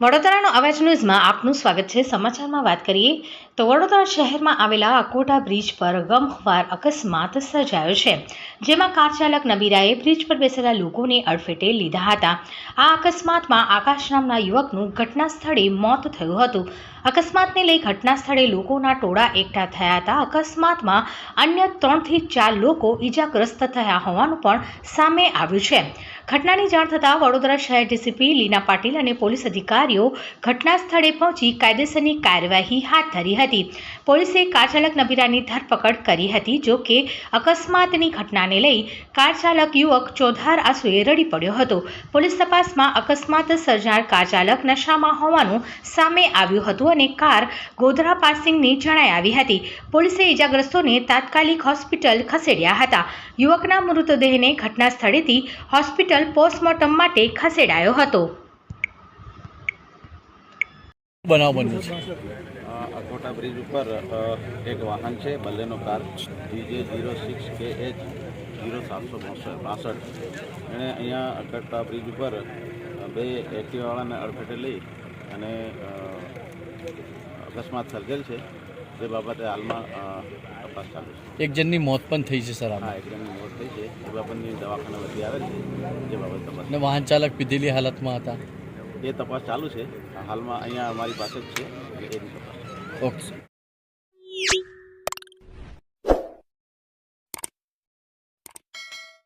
વડોદરાનો અવાજ ન્યૂઝમાં આપનું સ્વાગત છે. સમાચારમાં વાત કરીએ તો વડોદરા શહેરમાં આવેલા અકોટા બ્રિજ પર ગમખ્વાર અકસ્માત સર્જાયો છે, જેમાં કાર ચાલક નબીરાએ બ્રિજ પર બેસેલા લોકોને અડફેટે લીધા હતા. આ અકસ્માતમાં આકાશ નામના યુવકનું ઘટના સ્થળે મોત થયું હતું. અકસ્માતને લઈ ઘટના સ્થળે લોકોના ટોળા એકઠા થયા હતા. અકસ્માતમાં અન્ય ત્રણથી ચાર લોકો ઈજાગ્રસ્ત થયા હોવાનું પણ સામે આવ્યું છે. ઘટનાની જાણ થતાં વડોદરા શહેર ડીસીપી લીના પાટીલ અને પોલીસ અધિકારીઓ ઘટના સ્થળે પહોંચી કાયદેસરની કાર્યવાહી હાથ ધરી હતી. પોલીસે કાર ચાલક નબીરાની ધરપકડ કરી હતી, જો કે અકસ્માતની ઘટનાને લઈ કાર ચાલક યુવક ચોધાર આંસુએ રડી પડ્યો હતો. પોલીસ તપાસમાં અકસ્માત સર્જનાર કાર ચાલક નશામાં હોવાનું સામે આવ્યું હતું અને કાર ગોધરા પાસિંગની જણાઈ આવી હતી. પોલીસે ઈજાગ્રસ્તોને તાત્કાલિક હોસ્પિટલ ખસેડ્યા હતા. યુવકના મૃતદેહને ઘટના સ્થળેથી હોસ્પિટલ પોસ્ટમોર્ટમ માટે ખસેડાયો હતો. બનાવ બન્યો છે. અ, અકોટા બ્રિજ ઉપર એક વાહન છે Baleno car DJ zero six કે એચ ઝીરો સાતસો બાસઠ એણે અહીંયા અખોટા બ્રિજ ઉપર બે એક્ટિવાવાળાને અડફેટે લઈ અને અકસ્માત સર્જેલ છે. તે બાબતે હાલમાં તપાસ ચાલુ છે. એક જણની મોત પણ થઈ છે સર હા એક જણની થઈ છે. એ બાબતની દવાખાના વધી આવે છે. જે બાબત તપાસ વાહન ચાલક પીધેલી હાલતમાં હતા? એ તપાસ ચાલુ છે. હાલમાં અહીંયા અમારી પાસે જ છે. એની તપાસ ઓકે